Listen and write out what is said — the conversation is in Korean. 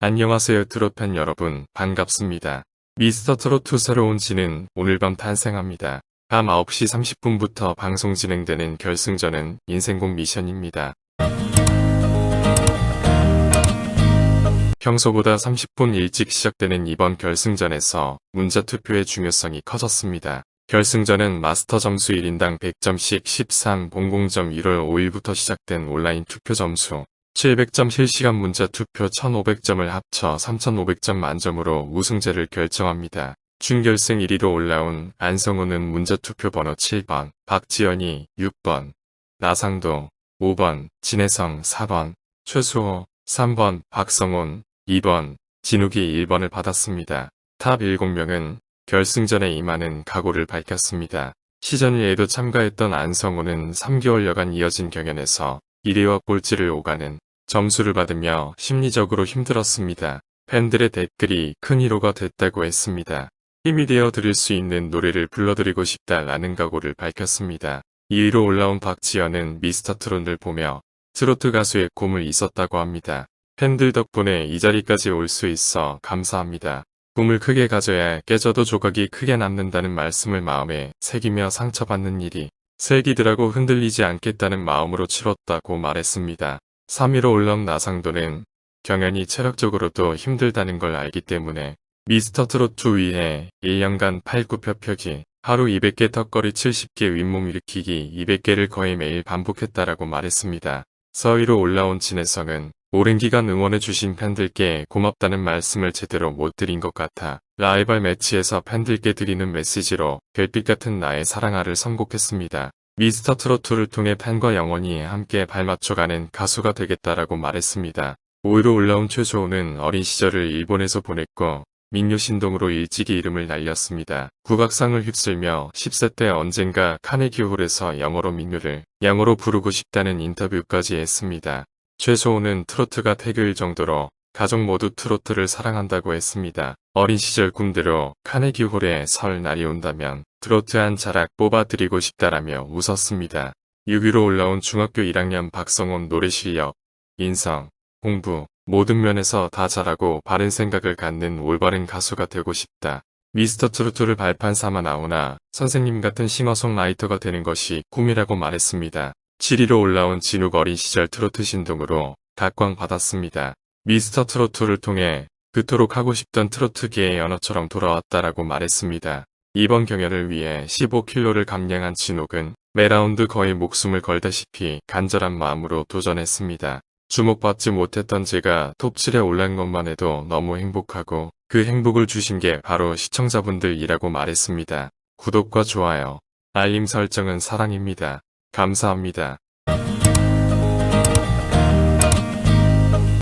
안녕하세요 트롯팬 여러분 반갑습니다. 미스터 트롯2 새로운 지는 오늘 밤 탄생합니다. 밤 9시 30분부터 방송 진행되는 결승전은 인생곡 미션입니다. 평소보다 30분 일찍 시작되는 이번 결승전에서 문자 투표의 중요성이 커졌습니다. 결승전은 마스터 점수 1인당 100점씩 13, 00점 1월 5일부터 시작된 온라인 투표 점수 700점 실시간 문자 투표 1500점을 합쳐 3500점 만점으로 우승자를 결정합니다. 준결승 1위로 올라온 안성우는 문자 투표 번호 7번, 박지연이 6번, 나상도 5번, 진혜성 4번, 최수호 3번, 박성훈 2번, 진욱이 1번을 받았습니다. 탑 7명은 결승전에 임하는 각오를 밝혔습니다. 시전 1에도 참가했던 안성우는 3개월여간 이어진 경연에서 1위와 꼴찌를 오가는 점수를 받으며 심리적으로 힘들었습니다. 팬들의 댓글이 큰 위로가 됐다고 했습니다. 힘이 되어 드릴 수 있는 노래를 불러드리고 싶다라는 각오를 밝혔습니다. 2위로 올라온 박지연은 미스터 트롯을 보며 트로트 가수의 꿈을 있었다고 합니다. 팬들 덕분에 이 자리까지 올 수 있어 감사합니다. 꿈을 크게 가져야 깨져도 조각이 크게 남는다는 말씀을 마음에 새기며 상처받는 일이 슬기들하고 흔들리지 않겠다는 마음으로 치렀다고 말했습니다. 3위로 올라온 나상도는 경연이 체력적으로도 힘들다는 걸 알기 때문에 미스터 트롯 2 위해 1년간 8, 9표 표기, 하루 200개 턱걸이 70개 윗몸 일으키기 200개를 거의 매일 반복했다라고 말했습니다. 서위로 올라온 진혜성은 오랜 기간 응원해주신 팬들께 고맙다는 말씀을 제대로 못 드린 것 같아 라이벌 매치에서 팬들께 드리는 메시지로 별빛 같은 나의 사랑아를 선곡했습니다. 미스터 트로트를 통해 팬과 영원히 함께 발맞춰가는 가수가 되겠다라고 말했습니다. 5위로 올라온 최소호는 어린 시절을 일본에서 보냈고 민요 신동으로 일찍이 이름을 날렸습니다. 국악상을 휩쓸며 10세 때 언젠가 카네기홀에서 영어로 민요를 영어로 부르고 싶다는 인터뷰까지 했습니다. 최소호는 트로트가 태교일 정도로 가족 모두 트로트를 사랑한다고 했습니다. 어린 시절 꿈대로 카네기홀에 설 날이 온다면 트로트 한 자락 뽑아드리고 싶다라며 웃었습니다. 6위로 올라온 중학교 1학년 박성훈 노래 실력, 인성, 공부, 모든 면에서 다 잘하고 바른 생각을 갖는 올바른 가수가 되고 싶다. 미스터 트로트를 발판 삼아 나오나 선생님 같은 싱어송라이터가 되는 것이 꿈이라고 말했습니다. 7위로 올라온 진욱 어린 시절 트로트 신동으로 각광 받았습니다. 미스터 트로트를 통해 그토록 하고 싶던 트로트계의 언어처럼 돌아왔다라고 말했습니다. 이번 경연을 위해 15킬로를 감량한 진욱은 매라운드 거의 목숨을 걸다시피 간절한 마음으로 도전했습니다. 주목받지 못했던 제가 톱7에 올란 것만 해도 너무 행복하고 그 행복을 주신 게 바로 시청자분들이라고 말했습니다. 구독과 좋아요, 알림 설정은 사랑입니다. 감사합니다.